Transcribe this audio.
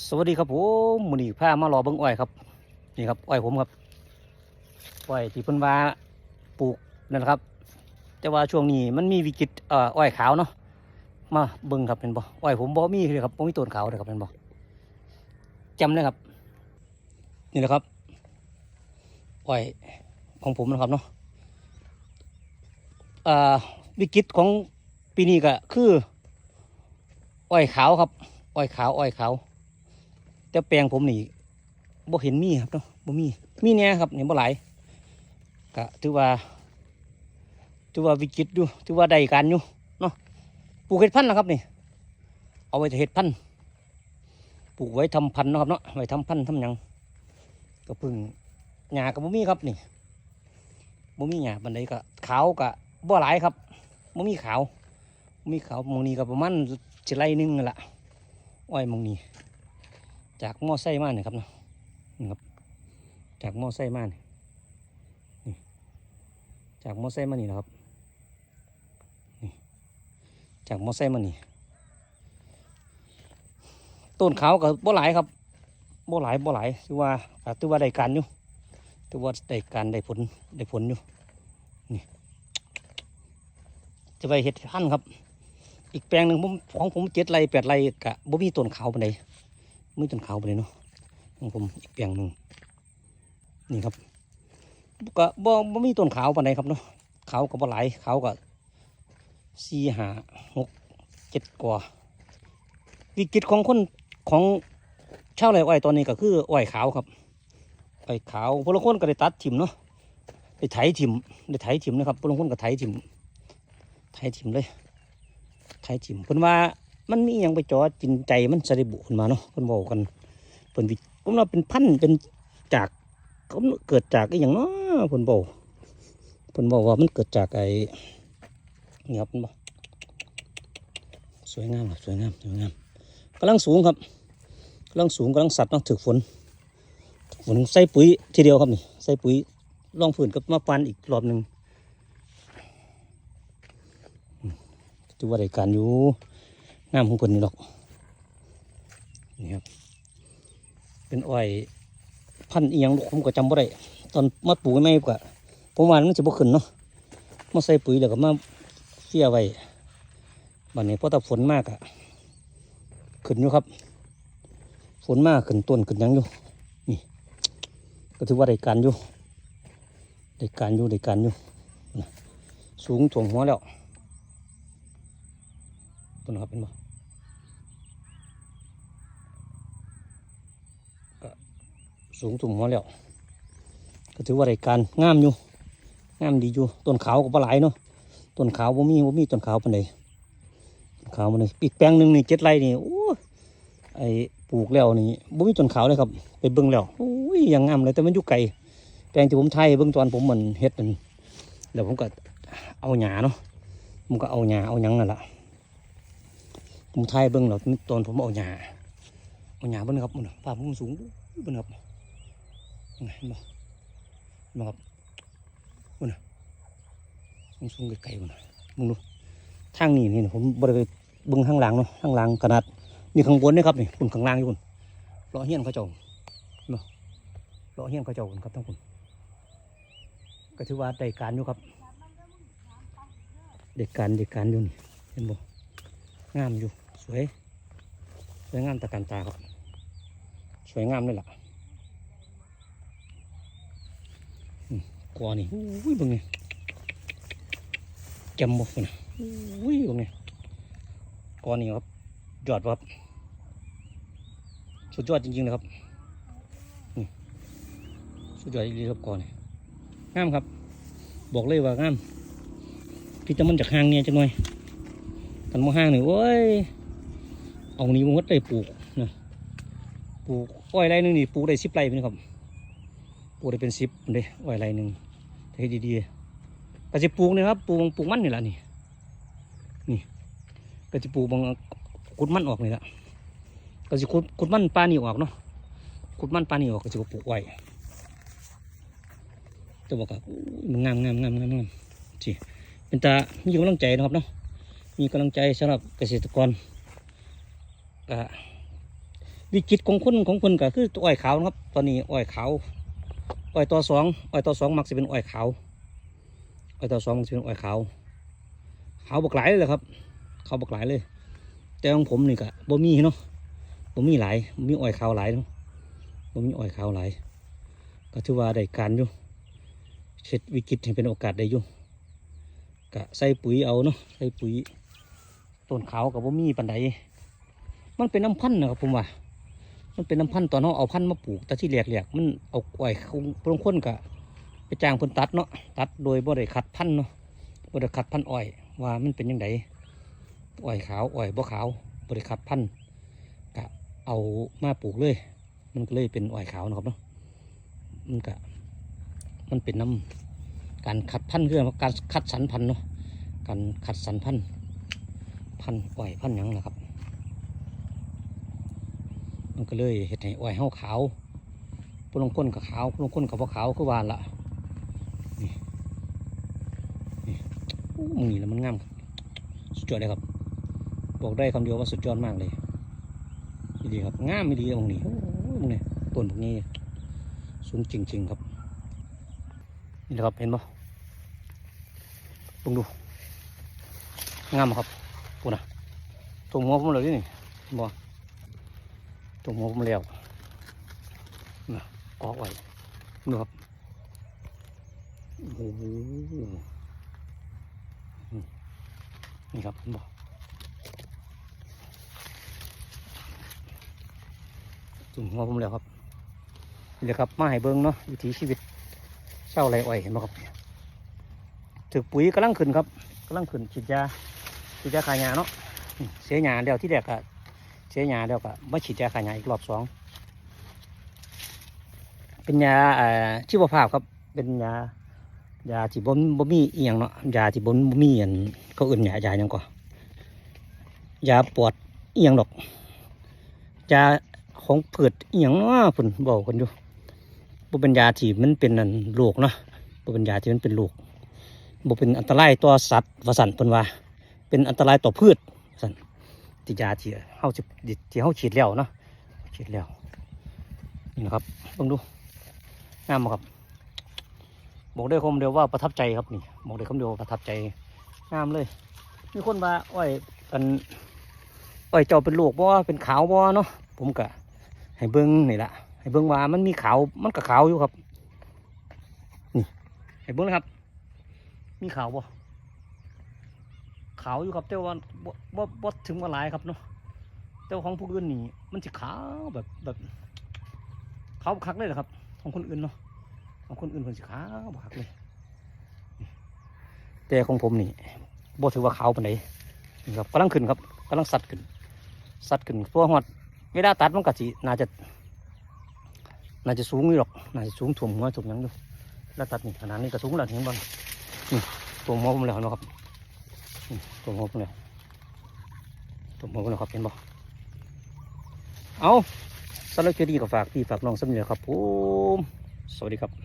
สวัสดีครับผมมือนีผ้ามารอเบิ้งอ้อยครับ นี่ครับอ้อยผมครับอ้อยที่เพิ่นว่าปลูกนั่นแหละครับ แต่ว่าช่วงนี้มันมีวิกฤตเอ่ออ้อยขาวเนาะมาเบิ้งครับเป็นบ่อ้อยผมบ่มีเลยครับบ่มีต้นขาวเลยครับเป็นบ่จำเลยครับ นี่แหละครับอ้อยของผมนะครับเนาะอ่าวิกฤตของปีนี้ก็คืออ้อยขาวครับ อ้อยขาว อ้อยขาว แต่แปลงผมนี่บ่เห็นมีครับเนาะบ่มีมีแน่ครับเนี่บ่หลายก็ถือว่าถือว่าวิกฤตอยู่ถือว่าได้การอยู่เนาะปลูกเห็ดพันธุ์นะครับนี่ เอาไว้เห็ดพันธุ์ปลูกไว้ทำพันธุ์นะครับเนาะไว้ทำพันธุ์ทำยังก็พึ่งหญ้าก็บ่มีครับนี่บ่มีหญ้าบันไดก็ขาวก็บ่หลายครับบ่มีขาวบ่มีขาวมองนี้ก็ประมาณสิไร่หนึงนั่นล่ะอ้อยมองนี้ จากหม้อไส้มาเนี่ยครับเนาะนี่ครับ จากหม้อไส้มาเนี่ยนี่จากหม้อไส้มานี่นะครับนี่จากหม้อไส้มานี่ต้นขาวกับบ่หลายครับบ่หลายบ่หลายถือว่าอ่าถือว่าได้การอยู่ถือว่าได้การได้ผลได้ผลอยู่นี่จะไปเห็ดพันธุ์ครับ อีกแปลงหนึ่งผมของผมเจ็ดไรแปดไรกะบ่มีต้นขาวปานใด มือจนขาวไปเลยเนาะของผมอีกเปียงหนึ่งนี่ครับก็บ่บ่มีต้นขาวปานใดครับเนาะขาวก็บ่หลายขาวก็สี่ห้าหกเจ็ดกว่าวิกฤตของคนของชาวไร่อ้อยตอนนี้ก็คืออ้อยขาวครับอ้อยขาวพลางคนก็ได้ตัดถิ่มเนาะได้ไถถิ่มได้ไถถิ่มนะครับพลางคนก็ไถถิ่มไถถิ่มเลยไถถิ่มเพิ่นว่า มันมีอหยังไปจอจินใจมันสะได้บุขึ้นมาเนาะเพิ่นบอกกันเพิ่นวิผมว่าเป็นพันเป็นจากเขาเกิดจากไอ้อย่างเนาะเพิ่นบอกเพิ่นบอกว่ามันเกิดจากไอ้นี่ครับเพิ่นบอกสวยงามครับสวยงามสวยงามกำลังสูงครับกำลังสูงกำลังสัตว์เนาะถึกฝนฝนใส่ปุ๋ยทีเดียวครับนี่ใส่ปุ๋ยลองฝืนกับมาฟันอีกรอบหนึ่งอืมถือว่าได้การอยู่ งามของคนนี่หรอกนี่ครับ เป็นอ้อยพันเอียงผมก็จำบ่ได้ตอนมาปลูกไม่ก็ผมว่ามันจะบ่ขึ้นเนาะมาใส่ปุ๋ยแล้วก็มาเสียไว้บัดนี้พอถ้าฝนมากอะขึ้นอยู่ครับ ฝนมากขึ้นต้นขึ้นยังอยู่นี่ก็ถือว่าได้การอยู่ได้การอยู่ได้การอยู่สูงถ่วงหัวแล้ว นครับเป็นบ่ก็สูงถุงหัวแล้ว ก็ถือว่าได้การงามอยู่งามดีอยู่ต้นขาวก็ปลาไหลายเนาะต้นขาวบ่มีบ่มีต้นขาวปานใดต้นขาวมันเลยอีกแปลงหนึ่งนี่เจ็ดไร่นี่โอ้ไอ้ปลูกแล้วนี่บ่มีต้นขาวเลยครับ ไปเบิ่งแล้วโอ้ยยังงามเลยแต่มันอยู่ไกลแปลงที่ผมไทยเบิ่งตอนผมมันเฮ็ดนั่นแล้วผมก็เอาหญ้าเนาะผมก็เอาหญ้าเอาหยังนั่นแหละ ผมถ่ายเบิ้งแล้วตอนผมเอาหญ้าเอาหญ้าเบิ้งครับมันภาพผมสูงเบิ้งครับเห็นบ่เห็นบ่ครับมันน่ะสูงสูงไกลๆมันน่ะมึงดูทางนี้นี่ผมบริเวณเบิ้งข้างหลังเนาะข้างหลังขนาดนี่ข้างบนนี่ครับนี่คุณข้างล่างอยู่คุณเลาะเฮียนเขาเจ้าเนาะเลาะเฮียนเขาเจ้าคุณครับทั้งคุณก็ถือว่าได้การอยู่ครับได้กการได้การอยู่นี่เห็นบ่งามอยู่ สวย สวยงามตะการตาครับ สวยงามเลยล่ะกวานี่อุ้ยบังนี่จำบ่นะอุ้ยบังนี่กวานี่ครับยอดครับสุดยอดจริงๆเลยครับนี่สุดยอดจริงๆครับกวานี่งามครับ บอกเลยว่างามพี่จะมันจากห่างเนี่ยจังหน่อยกันมห้างหนี่โอ้ย เอานี้มันก็ได้ปลูกนะปลูกอ้อยไรหนึ่งนี่ปลูกได้สิบไรเป็นครับปลูกได้เป็นสิบเลยอ้อยไรหนึ่งให้ดีๆก็จะปลูกนี่ครับปลูกปลูกมันนี่แหละนี่นี่ก็จะปลูกบางขุดมันออกนี่แหละก็จะขุดขุดมันปลานี่ออกเนาะขุดมันปลานี่ออกก็จะปลูกไว้จะบอกว่ามันงามงามงามงามงามจีเป็นตามีกำลังใจนะครับเนาะมีกำลังใจสำหรับเกษตรกร ก็วิกฤตของคนของคนก็คืออ้อยขาวนะครับ ตอนนี้อ้อยขาวอ้อยต่อสองอ้อยต่อสองมักจะเป็นอ้อยขาวอ้อยต่อสองมักจะเป็นอ้อยขาวขาวบักหลายเลยครับขาวบักหลายเลย แต่ของผมนี่ก็บ่มีเนาะบ่มีหลายบ่มีอ้อยขาวหลายเนาะบ่มีอ้อยขาวหลายก็ถือว่าได้การอยู่เช็ดวิกฤตให้เป็นโอกาสได้อยู่ก็ใส่ปุ๋ยเอาเนาะใส่ปุ๋ยต้นขาวกับบ่มีปันใด มันเป็นน้ำพันธุ์นะครับผมว่า มันเป็นน้ำพันธุ์ตอนเราเอาพันธุ์มาปลูกแต่ที่แหลกๆมันเอาอ้อยคงปรงคนกะไปจ้างเพิ่นตัดเนาะตัดโดยบ่ได้คัดพันธุ์เนาะบ่ได้คัดพันธุ์อ้อยว่ามันเป็นยังไงอ้อยขาวอ้อยบ่ขาวบ่ได้คัดพันธุ์กะเอามาปลูกเลย มันก็เลยเป็นอ้อยขาวนะครับเนาะมันก็มันเป็นน้ำการขัดพันธุ์คือการคัดสรรพันธุ์เนาะการขัดสรรพันธุ์พันธุ์อ้อยพันธุ์ยังนะครับ มันก็เลยเห็ดให้อ้อยเฮาขาวผู้ลางคนกับขาวผู้ลางคนกับบ่ขาวคือวานละนี่นี่มึงนี่แล้วมันงามสุดยอดเลยครับ บอกได้คำเดียวว่าสุดยอดมากเลยดีครับงามไม่ดีเลยมึงนี่โอ้ยมึงนี่ต้นพวกนี้สูงจริง ๆ ครับ นี่แหละครับเห็นปะลองดู งามครับปูนะตรงหัวผมเลยนี่บ่ตร งหัวผมแล้วนะกอกไว้ดูครับโอ้โหนี่ครับเห็นบ่ตรงหัวผมแล้วครับนี่แหละครับมาให้เบิ้งเนาะวิถีชีวิตเศร้าไรอ้อยเห็นไหมครับถือปุ๋ยกำลังขึ้นครับกำลังขึ้นฉีดยาฉีดยาขายยาเนาะเสียหยาเดียวที่แรกก็ เสียยาเดียวก็มาฉีดยาขายาอีกรอบสองเป็นยาเอ่อชีวภาพครับเป็นยายาที่บ่มบ่มีอียงเนาะยาที่บ่บ่มีอันเขาอื่นยายายังก่อยาปวดเอียงดอกยาของเผือดอหย่างเนาะเพิ่นบอกกันอยู่บ่เป็นยาที่มันเป็นอันโรคเนาะบ่เป็นยาที่มันเป็นโรคบ่เป็นอันตรายต่อสัตว์วสันเพิ่นว่า เป็นอันตรายต่อพืช ว่าซั่นที่ยาที่เฮาสิที่เฮาฉีดแล้วเนาะฉีดแล้วนี่นะครับเบิ่งดูงามครับบอกได้คำเดียวว่าประทับใจครับนี่บอกได้คำเดียวประทับใจงามเลย มีคนว่าอ้อยกันอ้อยเจ้าเป็นโรคบ่เป็นขาวบ่เนาะผมก็ให้เบิ้งนี่ละให้เบิ้งว่ามันมีขาวมันก็ขาวอยู่ครับนี่ให้เบิ้งนะครับ มีขาวบ่ ขาวอยู่ครับแต่ว่าบ่บ่ถึงว่าหลายครับเนาะแต่ว่าของผู้อื่นนี่มันจะขาวแบบแบบขาวคักเลยเหรอครับ ของคนอื่นเนาะของคนอื่นเพิ่นสิขาวคักเลย แต่ของผมนี่บ่ถือว่าขาวปานใดนี่ครับกำลังขึ้นครับกำลังสัดขึ้น สัดขึ้นตัวหอดเวลาตัดมันก็สิน่าจะ น่าจะสูงอยู่หรอกน่าจะสูงถ่วมหัวถ่วมยังอยู่แล้วตัดนี่ขนาดนี้ก็สูงแล้วเห็นบ้างนี่ตัวหัวผมแล้วนะครับ ตัวหัวผมแล้วตัวหัวผมแล้วครับเห็นบ่เอาสำหรับคลิปนี้ก็ฝากพี่ฝากน้องสำเนียครับผมสวัสดีครับ